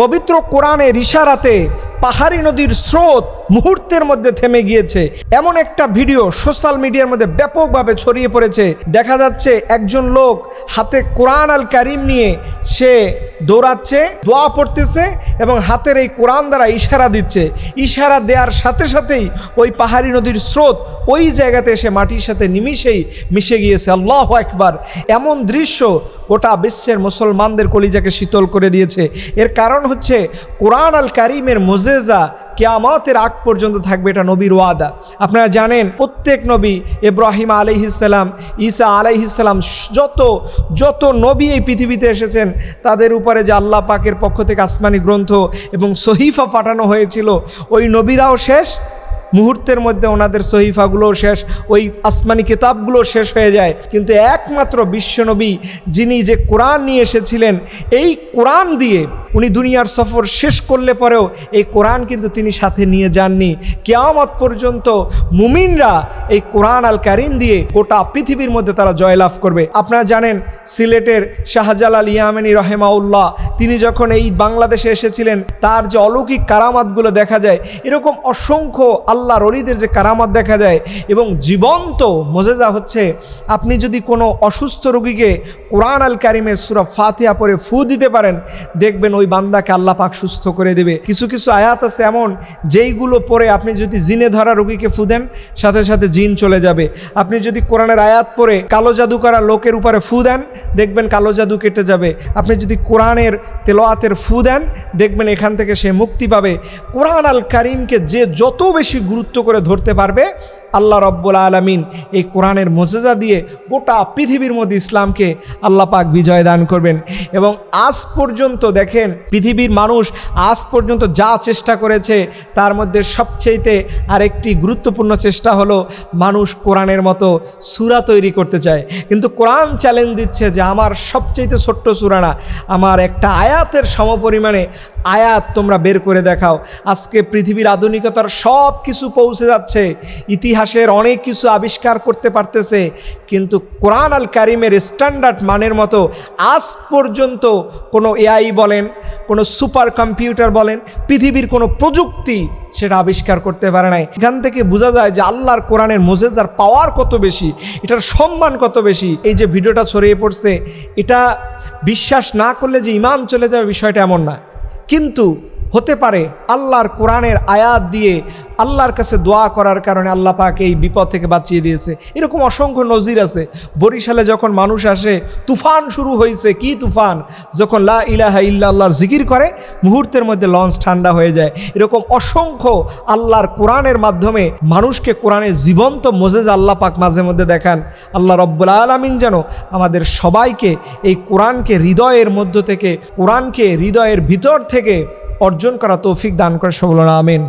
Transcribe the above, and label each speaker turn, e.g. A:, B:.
A: পবিত্র কোরআনের ইশারাতে পাহাড়ি নদীর স্রোত মুহূর্তের মধ্যে থেমে গিয়েছে। এমন একটা ভিডিও সোশ্যাল মিডিয়ার মধ্যে ব্যাপকভাবে ছড়িয়ে পড়েছে। দেখা যাচ্ছে একজন লোক হাতে কোরআন আল কারিম নিয়ে সে দৌড়াচ্ছে, দোয়া পড়তেছে এবং হাতের এই কোরআন দ্বারা ইশারা দিচ্ছে। ইশারা দেওয়ার সাথে সাথেই ওই পাহাড়ি নদীর স্রোত ওই জায়গাতে এসে মাটির সাথে নিমিশেই মিশে গিয়েছে। আল্লাহ একবার এমন দৃশ্য গোটা বিশ্বের মুসলমানদের কলিজাকে শীতল করে দিয়েছে। এর কারণ হচ্ছে কোরআন আল কারিমের মোজেজা কেয়ামতের আগ পর্যন্ত থাকবে এটা নবীর ওয়াদা। আপনারা জানেন, প্রত্যেক নবী ইব্রাহিম আলাইহিসাল্লাম ঈসা আলাইহিসাল্লাম যত যত নবী এই পৃথিবীতে এসেছেন, তাদের উপরে যে আল্লাহ পাকের পক্ষ থেকে আসমানি গ্রন্থ এবং সহিফা পাঠানো হয়েছিল, ওই নবীরাও শেষ। মুহূর্তের মধ্যে ওনাদের সহিফাগুলোও শেষ, ওই আসমানি কিতাবগুলো শেষ হয়ে যায়। কিন্তু একমাত্র বিশ্বনবী যিনি যে কোরআন নিয়ে এসেছিলেন, এই কোরআন দিয়ে উনি দুনিয়ার সফর শেষ করলে পরেও এই কোরআন কিন্তু তিনি সাথে নিয়ে যাননি। কেয়ামত পর্যন্ত মুমিনরা এই কোরআন আল কারিম দিয়ে গোটা পৃথিবীর মধ্যে তারা জয়লাভ করবে। আপনারা জানেন, সিলেটের শাহজালাল ইয়ামেনি রহেমাউল্লাহ তিনি যখন এই বাংলাদেশে এসেছিলেন, তার যে অলৌকিক কারামাতগুলো দেখা যায়, এরকম অসংখ্য আল্লাহ রলিদের যে কারামাত দেখা যায়, এবং জীবন্ত মজেজা হচ্ছে, আপনি যদি কোনো অসুস্থ রোগীকে কোরআন আল কারিমের সুরা ফাতিহা পরে ফু দিতে পারেন, দেখবেন ওই বান্দাকে আল্লাহ পাক সুস্থ করে দেবে। কিছু কিছু আয়াত আছে এমন, যেইগুলো পরে আপনি যদি জিনে ধরা রোগীকে ফু দেন, সাথে সাথে জিন চলে যাবে। আপনি যদি কোরআনের আয়াত পরে কালো জাদু করা লোকের উপরে ফু দেন, দেখবেন কালো জাদু কেটে যাবে। আপনি যদি কোরআনের তেলোয়াতের ফু দেন, দেখবেন এখান থেকে সে মুক্তি পাবে। কোরআন আল কারিমকে যে যত বেশি গুরুত্ব করে ধরতে পারবে আল্লাহ রব্বুল আলমিন এই কোরআনের মোজেজা দিয়ে গোটা পৃথিবীর মধ্যে ইসলামকে আল্লাহ পাক বিজয় দান করবেন। এবং আজ পর্যন্ত দেখেন, পৃথিবীর মানুষ আজ পর্যন্ত যা চেষ্টা করেছে, তার মধ্যে সবচেয়েতে আরেকটি গুরুত্বপূর্ণ চেষ্টা হলো মানুষ কোরআনের মতো সুরা তৈরি করতে চায়। কিন্তু কোরআন চ্যালেঞ্জ দিচ্ছে যে আমার সবচেয়েতে ছোট্ট সুরা না, আমার একটা আয়াতের সমপরিমাণে আয়াত তোমরা বের করে দেখাও। আজকে পৃথিবীর আধুনিকতার সব কিছু পৌঁছে যাচ্ছে ইতিহাসের অনেক কিছু আবিষ্কার করতে পারতেছে, কিন্তু কোরআন আল কারিমের স্ট্যান্ডার্ড মানের মতো আজ পর্যন্ত কোনো এআই বলেন, কোনো সুপার কম্পিউটার বলেন, পৃথিবীর কোনো প্রযুক্তি সেটা আবিষ্কার করতে পারে নাই। এখান থেকে বোঝা যায় যে আল্লাহর কোরআনের মোজেজার পাওয়ার কত বেশি, এটার সম্মান কত বেশি। এই যে ভিডিওটা ছড়িয়ে পড়ছে, এটা বিশ্বাস না করলে যে ইমান চলে যাবে বিষয়টা এমন না। কিন্তু হতে পারে আল্লাহর কোরআনের আয়াত দিয়ে আল্লাহর কাছে দোয়া করার কারণে আল্লাহ পাক এই বিপদ থেকে বাঁচিয়ে দিয়েছে। এরকম অসংখ্য নজির আছে। বরিশালে যখন মানুষ আসে, তুফান শুরু হয়েছে কি তুফান? যখন লা ইলাহা ইল্লা আল্লাহর জিকির করে, মুহূর্তের মধ্যে লঞ্চ ঠান্ডা হয়ে যায়। এরকম অসংখ্য আল্লাহর কোরআনের মাধ্যমে মানুষকে কোরআনের জীবন্ত মোজেজ আল্লাহ পাক মাঝে মধ্যে দেখান। আল্লাহ রব্বুল আলমিন যেন আমাদের সবাইকে এই কোরআনকে হৃদয়ের মধ্য থেকে, কোরআনকে হৃদয়ের ভিতর থেকে অর্জন করা তৌফিক দান করে সবল আমিন।